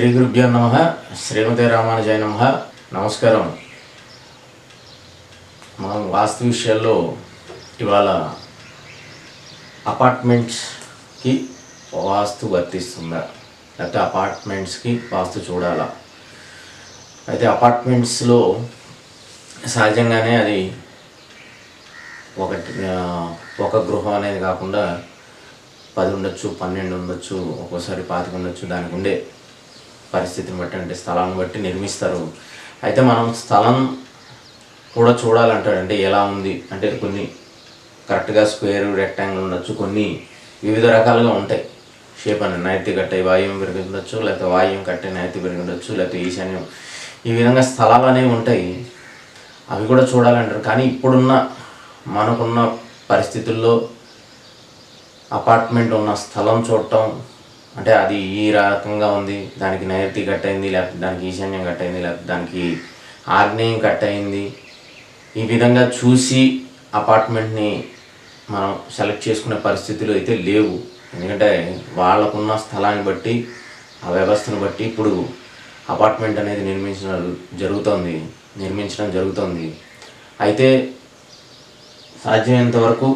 శ్రీ గురుభ్యో నమ శ్రీమతి రామానుజాయ నమ. నమస్కారం. మనం వాస్తు విషయాల్లో ఇవాళ అపార్ట్మెంట్స్కి వాస్తు వర్తిస్తుందా? లేకపోతే అపార్ట్మెంట్స్కి వాస్తు చూడాలా? అయితే అపార్ట్మెంట్స్లో సహజంగానే అది ఒకటి ఒక గృహం అనేది కాకుండా పది ఉండొచ్చు పన్నెండు ఉండొచ్చు ఒక్కోసారి పాతిక ఉండొచ్చు దానికి ఉండే పరిస్థితిని బట్టి అంటే స్థలాన్ని బట్టి నిర్మిస్తారు. అయితే మనం స్థలం కూడా చూడాలంటాడు అంటే ఎలా ఉంది? అంటే కొన్ని కరెక్ట్గా స్క్వేర్ రెక్టాంగిల్ ఉండొచ్చు కొన్ని వివిధ రకాలుగా ఉంటాయి. షేప్ అని నైతి కట్టే వాయుం పెరిగి ఉండొచ్చు లేకపోతే వాయుం కట్టే నైతి పెరిగి ఉండొచ్చు లేకపోతే ఈశాన్యం. ఈ విధంగా స్థలాలు అనేవి ఉంటాయి. అవి కూడా చూడాలంటారు. కానీ ఇప్పుడున్న మనకున్న పరిస్థితుల్లో అపార్ట్మెంట్ ఉన్న స్థలం చూడటం అంటే అది ఈ రకంగా ఉంది. దానికి నైరుతి కట్ అయింది లేకపోతే దానికి ఈశాన్యం కట్ అయింది లేకపోతే దానికి ఆగ్నేయం కట్ అయింది ఈ విధంగా చూసి అపార్ట్మెంట్ని మనం సెలెక్ట్ చేసుకునే పరిస్థితులు అయితే లేవు. ఎందుకంటే వాళ్ళకున్న స్థలాన్ని బట్టి ఆ వ్యవస్థను బట్టి ఇప్పుడు అపార్ట్మెంట్ అనేది నిర్మించడం జరుగుతుంది నిర్మించడం జరుగుతుంది. అయితే సాధ్యమైనంత వరకు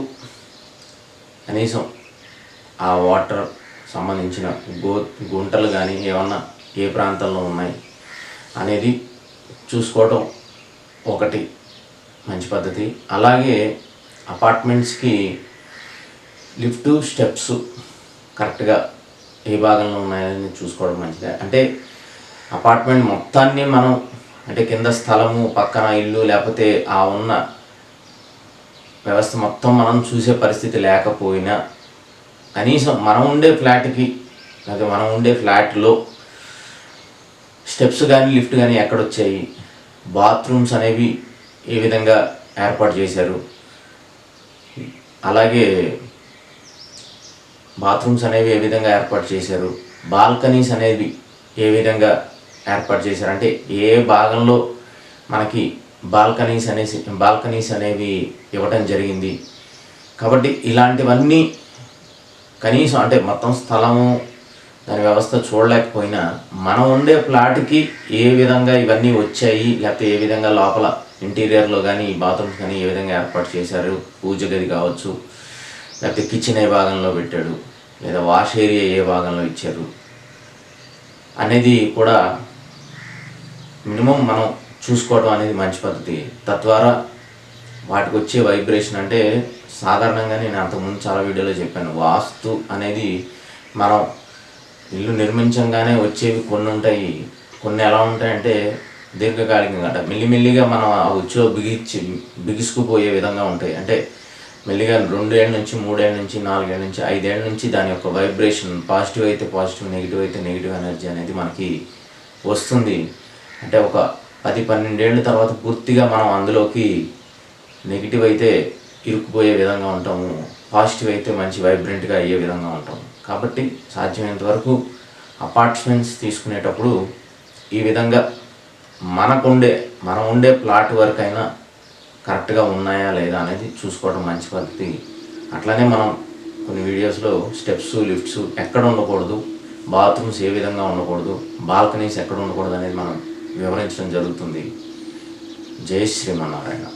కనీసం ఆ వాటర్ సంబంధించిన గో గుంటలు కానీ ఏమన్నా ఏ ప్రాంతంలో ఉన్నాయి అనేది చూసుకోవటం ఒకటి మంచి పద్ధతి. అలాగే అపార్ట్మెంట్స్కి లిఫ్ట్ స్టెప్స్ కరెక్ట్గా ఏ భాగంలో ఉన్నాయని చూసుకోవడం మంచిది. అంటే అపార్ట్మెంట్ మొత్తాన్ని మనం అంటే కింద స్థలము పక్కన ఇల్లు లేకపోతే ఆ ఉన్న వ్యవస్థ మొత్తం మనం చూసే పరిస్థితి లేకపోయినా కనీసం మనం ఉండే ఫ్లాట్కి లేకపోతే మనం ఉండే ఫ్లాట్లో స్టెప్స్ కానీ లిఫ్ట్ కానీ ఎక్కడొచ్చాయి? బాత్రూమ్స్ అనేవి ఏ విధంగా ఏర్పాటు చేశారు? అలాగే బాత్రూమ్స్ అనేవి ఏ విధంగా ఏర్పాటు చేశారు? బాల్కనీస్ అనేవి ఏ విధంగా ఏర్పాటు చేశారు? అంటే ఏ భాగంలో మనకి బాల్కనీస్ అనేసి బాల్కనీస్ అనేవి ఇవ్వటం జరిగింది? కాబట్టి ఇలాంటివన్నీ కనీసం అంటే మొత్తం స్థలము దాని వ్యవస్థ చూడలేకపోయినా మనం ఉండే ఫ్లాట్కి ఏ విధంగా ఇవన్నీ వచ్చాయి లేకపోతే ఏ విధంగా లోపల ఇంటీరియర్లో కానీ బాత్రూమ్స్ కానీ ఏ విధంగా ఏర్పాటు చేశారు పూజ గది కావచ్చు లేకపోతే కిచెన్ ఏ భాగంలో పెట్టాడు లేదా వాష్ ఏరియా ఏ భాగంలో ఇచ్చారు అనేది కూడా మినిమం మనం చూసుకోవడం అనేది మంచి పద్ధతి. తద్వారా వాటికి వచ్చే వైబ్రేషన్ అంటే సాధారణంగా నేను అంతకుముందు చాలా వీడియోలో చెప్పాను. వాస్తు అనేది మనం ఇల్లు నిర్మించంగానే వచ్చేవి కొన్ని ఉంటాయి. కొన్ని ఎలా ఉంటాయంటే దీర్ఘకాలికంగా అంటే మెల్లిమెల్లిగా మనం ఆ ఉచ్చులో బిగించి బిగుసుకుపోయే విధంగా ఉంటాయి. అంటే మెల్లిగా రెండేళ్ళ నుంచి మూడేళ్ళ నుంచి నాలుగేళ్ళ నుంచి ఐదేళ్ళ నుంచి దాని యొక్క వైబ్రేషన్ పాజిటివ్ అయితే పాజిటివ్ నెగిటివ్ అయితే నెగిటివ్ ఎనర్జీ అనేది మనకి వస్తుంది. అంటే ఒక పది పన్నెండేళ్ళ తర్వాత పూర్తిగా మనం అందులోకి నెగిటివ్ అయితే ఇరుక్కుపోయే విధంగా ఉంటాము. పాజిటివ్ అయితే మంచి వైబ్రెంట్గా అయ్యే విధంగా ఉంటాము కాబట్టి సాధ్యమైనంత వరకు అపార్ట్మెంట్స్ తీసుకునేటప్పుడు ఈ విధంగా మనకుండే మనం ఉండే ప్లాట్ వరకు అయినా కరెక్ట్గా ఉన్నాయా లేదా అనేది చూసుకోవడం మంచి పద్ధతి. అట్లానే మనం కొన్ని వీడియోస్లో స్టెప్స్ లిఫ్ట్స్ ఎక్కడ ఉండకూడదు బాత్రూమ్స్ ఏ విధంగా ఉండకూడదు బాల్కనీస్ ఎక్కడ ఉండకూడదు అనేది మనం వివరించడం జరుగుతుంది. జై శ్రీమన్నారాయణ.